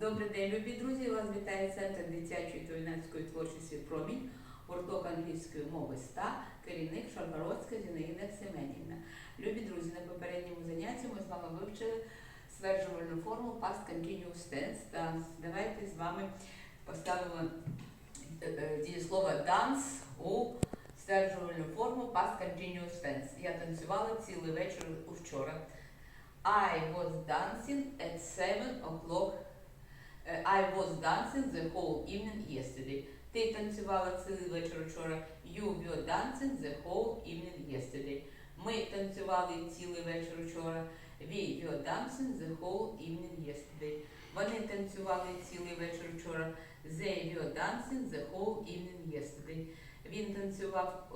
Добрий день, любі друзі! Вас вітає Центр дитячої та юнацької творчості Промінь, гурток англійської мови ста, керівник Шаргородська Зінаїда Семенівна. Любі друзі, на попередньому занятті ми з вами вивчили стверджувальну форму past continuous tense. Та давайте з вами поставимо е, е, дієслово dance у стверджувальну форму past continuous tense. Я танцювала цілий вечір вчора. I was dancing at 7 o'clock I was dancing the whole evening yesterday. Ти танцювала цілий вечір вчора. You were dancing the whole evening yesterday. Ми танцювали цілий вечір вчора. We were dancing the whole evening yesterday. Вони танцювали цілий вечір вчора. They were dancing the whole evening yesterday. Він танцював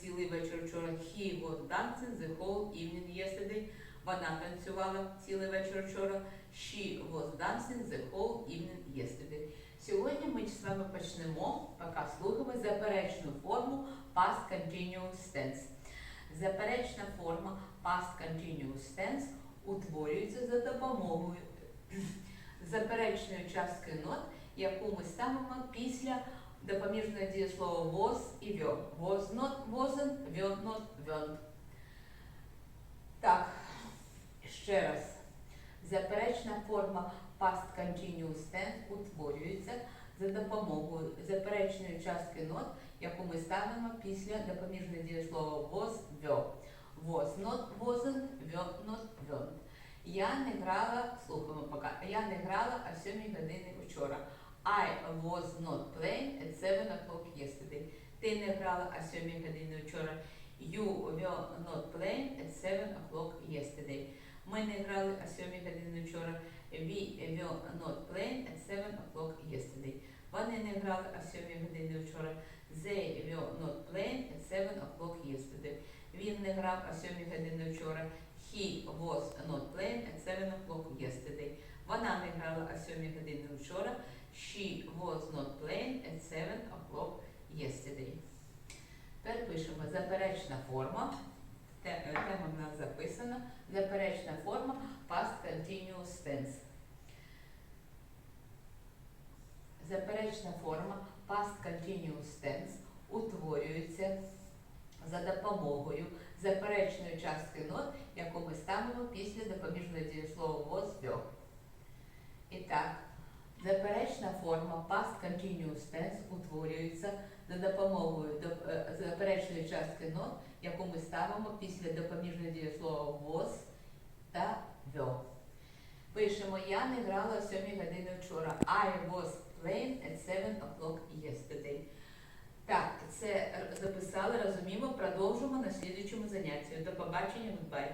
цілий вечір вчора. He was dancing the whole evening yesterday. Вона танцювала цілий вечір вчора. She was dancing the whole evening yesterday. Сьогодні ми з вами почнемо, поки слухаємо заперечну форму past continuous tense. Заперечна форма past continuous tense утворюється за допомогою заперечної частки нот, яку ми ставимо після допоміжного дієслова was і were. Was not, wasn't, were not, weren't. Так, ще раз. Заперечна форма past continuous tense утворюється за допомогою заперечної частки нот, яку ми ставимо після допоміжного дієслова was, were. Was not, wasn't, were not, weren't. Я не грала, слухаємо поки, я не грала о 7 годині вчора. I was not playing at 7 o'clock yesterday. Ти не грала о 7 годині вчора. You were not playing at 7 o'clock yesterday. Ми не грали о 7 годині вчора. We were not playing at 7 o'clock yesterday. Вони не грали о 7 годині вчора. They were not playing at 7 o'clock yesterday. Він не грав о 7 годині вчора. He was not playing at 7 o'clock yesterday. Вона не грала о 7 годині вчора. She was not playing at 7 o'clock yesterday. Тепер пишемо заперечна форма. Те- Тема в нас записана. Заперечна форма past continuous tense. Заперечна форма past continuous tense утворюється за допомогою заперечної частки нот, яку ми ставимо після допоміжного дієслова was were. І так, заперечна форма past continuous tense утворюється за допомогою е, заперечної частки нот, яку ми ставимо після допоміжного дієслова was та were. Пишемо, я не грала о 7 годині вчора. I was playing at 7 o'clock yesterday. Так, це записали, розуміємо, продовжимо на слідчому занятті. До побачення, goodbye.